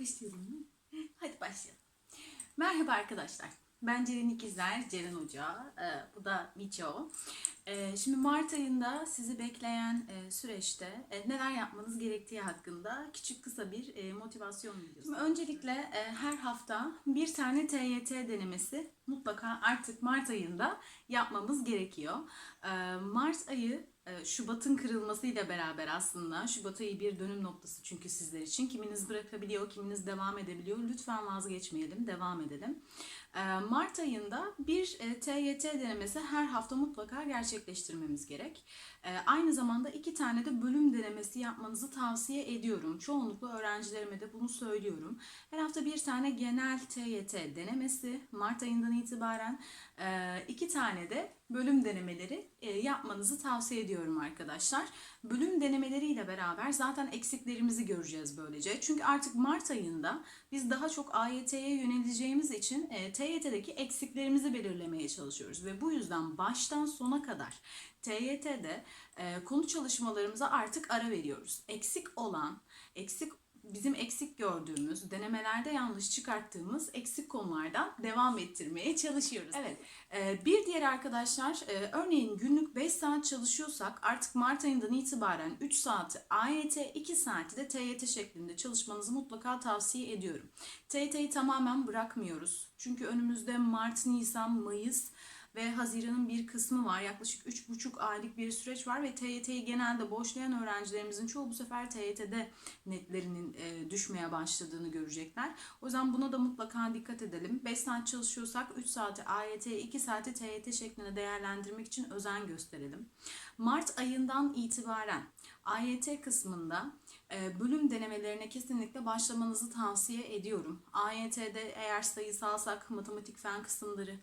Başlayalım mı? Hadi başlayalım. Merhaba arkadaşlar. Ben Ceren İkizler, Ceren Hoca. Ee, bu da Miço. Ee, şimdi Mart ayında sizi bekleyen e, süreçte e, neler yapmanız gerektiği hakkında küçük kısa bir e, motivasyon videosu. Şimdi öncelikle e, her hafta bir tane TYT denemesi mutlaka artık Mart ayında yapmamız gerekiyor. Ee, Mart ayı e, Şubat'ın kırılmasıyla beraber aslında Şubat ayı bir dönüm noktası çünkü sizler için. Kiminiz bırakabiliyor, kiminiz devam edebiliyor. Lütfen vazgeçmeyelim, devam edelim. Ee, Mart ayında bir e, TYT denemesi her hafta mutlaka gerçekleştirmemiz gerek. Aynı zamanda iki tane de bölüm denemesi yapmanızı tavsiye ediyorum. Çoğunlukla öğrencilerime de bunu söylüyorum. Her hafta bir tane genel TYT denemesi Mart ayından itibaren e, iki tane de bölüm denemeleri e, yapmanızı tavsiye ediyorum arkadaşlar. Bölüm denemeleriyle beraber zaten eksiklerimizi göreceğiz böylece. Çünkü artık Mart ayında biz daha çok AYT'ye yöneleceğimiz için e, TYT'deki eksiklerimizi belirlemeye çalışıyoruz. Ve bu yüzden baştan sona kadar TYT'de e, konu çalışmalarımıza artık ara veriyoruz. Eksik olan, eksik bizim eksik gördüğümüz, denemelerde yanlış çıkarttığımız eksik konulardan devam ettirmeye çalışıyoruz. Evet, e, bir diğer arkadaşlar, e, örneğin günlük 5 saat çalışıyorsak artık Mart ayından itibaren 3 saati AYT, 2 saati de TYT şeklinde çalışmanızı mutlaka tavsiye ediyorum. TYT'yi tamamen bırakmıyoruz. Çünkü önümüzde Mart, Nisan, Mayıs ve Haziran'ın bir kısmı var. Yaklaşık 3,5 aylık bir süreç var ve TYT'yi genelde boşlayan öğrencilerimizin çoğu bu sefer TYT'de netlerinin e, düşmeye başladığını görecekler. O yüzden buna da mutlaka dikkat edelim. 5 saat çalışıyorsak 3 saati AYT, 2 saati TYT şeklinde değerlendirmek için özen gösterelim. Mart ayından itibaren AYT kısmında e, bölüm denemelerine kesinlikle başlamanızı tavsiye ediyorum. AYT'de eğer sayısalsak matematik fen kısımları,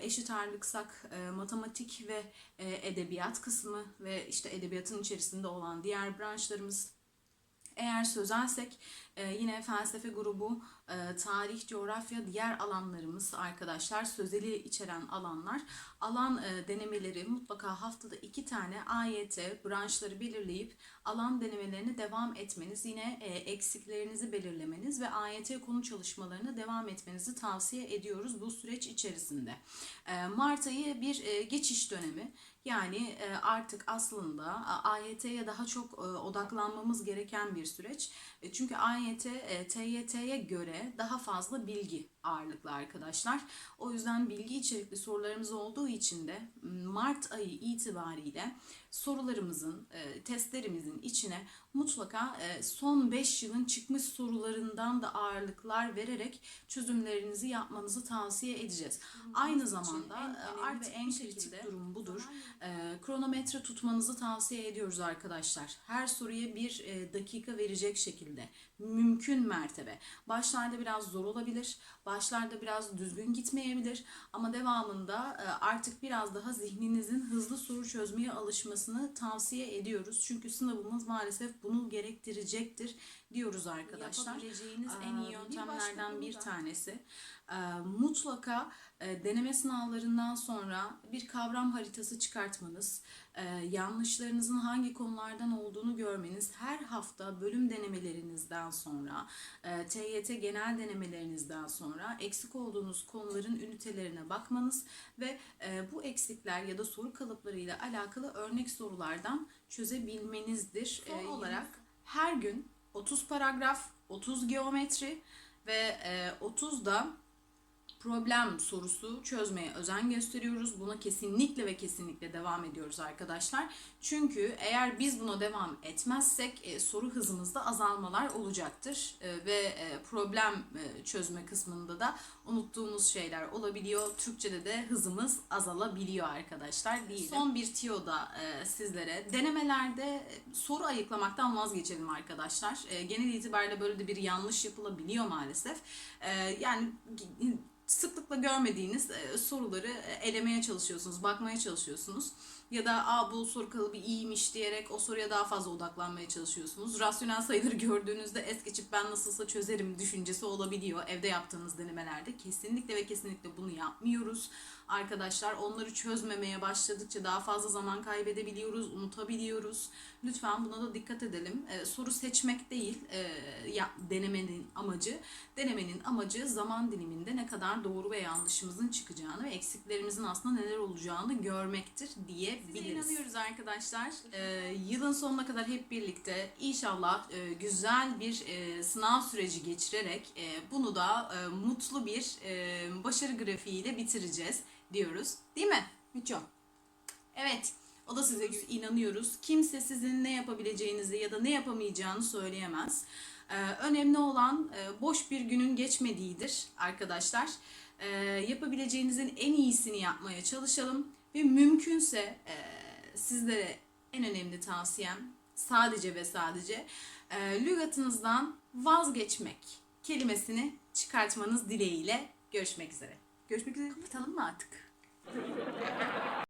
eşit ağırlıksak e, matematik ve e, edebiyat kısmı ve işte edebiyatın içerisinde olan diğer branşlarımız. Eğer sözelsek e, yine felsefe grubu, e, tarih, coğrafya, diğer alanlarımız arkadaşlar sözeli içeren alanlar. Alan e, denemeleri mutlaka haftada iki tane AYT branşları belirleyip alan denemelerine devam etmeniz, yine e, eksiklerinizi belirlemeniz ve AYT konu çalışmalarına devam etmenizi tavsiye ediyoruz bu süreç içerisinde. Mart ayı bir geçiş dönemi. Yani artık aslında AYT'ye daha çok odaklanmamız gereken bir süreç. Çünkü AYT, e, TYT'ye göre daha fazla bilgi ağırlıklı arkadaşlar. O yüzden bilgi içerikli sorularımız olduğu için de Mart ayı itibariyle sorularımızın, e, testlerimizin içine mutlaka e, son 5 yılın çıkmış sorularından da ağırlıklar vererek çözümlerinizi yapmanızı tavsiye edeceğiz. Aynı zamanda e, artık en kritik durum budur. E, kronometre tutmanızı tavsiye ediyoruz arkadaşlar. Her soruya bir e, dakika verecek şekilde. Mümkün mertebe. Başlarda biraz zor olabilir. Başlarda biraz düzgün gitmeyebilir. Ama devamında e, artık biraz daha zihninizin hızlı soru çözmeye alışmasını tavsiye ediyoruz. Çünkü sınavımız maalesef bunu gerektirecektir diyoruz arkadaşlar. Yapabileceğiniz en iyi yöntemlerden bir tanesi. Mutlaka deneme sınavlarından sonra bir kavram haritası çıkartmanız, yanlışlarınızın hangi konulardan olduğunu görmeniz, her hafta bölüm denemelerinizden sonra, e, TYT genel denemelerinizden sonra eksik olduğunuz konuların ünitelerine bakmanız ve e, bu eksikler ya da soru kalıplarıyla alakalı örnek sorulardan çözebilmenizdir. Son olarak her gün 30 paragraf, 30 geometri ve e, 30 da problem sorusu çözmeye özen gösteriyoruz. Buna kesinlikle ve kesinlikle devam ediyoruz arkadaşlar. Çünkü eğer biz buna devam etmezsek e, soru hızımızda azalmalar olacaktır. E, ve e, problem e, çözme kısmında da unuttuğumuz şeyler olabiliyor. Türkçede de hızımız azalabiliyor arkadaşlar değil. Son bir tiyo da e, sizlere. Denemelerde soru ayıklamaktan vazgeçelim arkadaşlar. E, genel itibariyle böyle de bir yanlış yapılabiliyor maalesef. E, yani sıklıkla görmediğiniz e, soruları e, elemeye çalışıyorsunuz, bakmaya çalışıyorsunuz. Ya da Aa, bu soru kalıbı iyiymiş diyerek o soruya daha fazla odaklanmaya çalışıyorsunuz. Rasyonel sayıları gördüğünüzde es geçip ben nasılsa çözerim düşüncesi olabiliyor evde yaptığınız denemelerde. Kesinlikle ve kesinlikle bunu yapmıyoruz. arkadaşlar. Onları çözmemeye başladıkça daha fazla zaman kaybedebiliyoruz, unutabiliyoruz. Lütfen buna da dikkat edelim. Ee, soru seçmek değil e, ya, denemenin amacı. Denemenin amacı zaman diliminde ne kadar doğru ve yanlışımızın çıkacağını ve eksiklerimizin aslında neler olacağını görmektir diyebiliriz. Size inanıyoruz arkadaşlar. Ee, yılın sonuna kadar hep birlikte inşallah e, güzel bir e, sınav süreci geçirerek e, bunu da e, mutlu bir e, başarı grafiğiyle bitireceğiz diyoruz. Değil mi? Miço? Evet. O da size inanıyoruz. Kimse sizin ne yapabileceğinizi ya da ne yapamayacağını söyleyemez. Ee, önemli olan e, boş bir günün geçmediğidir arkadaşlar. Ee, yapabileceğinizin en iyisini yapmaya çalışalım ve mümkünse e, sizlere en önemli tavsiyem sadece ve sadece e, lügatınızdan vazgeçmek kelimesini çıkartmanız dileğiyle görüşmek üzere. Görüşmek üzere. Kapatalım mı artık?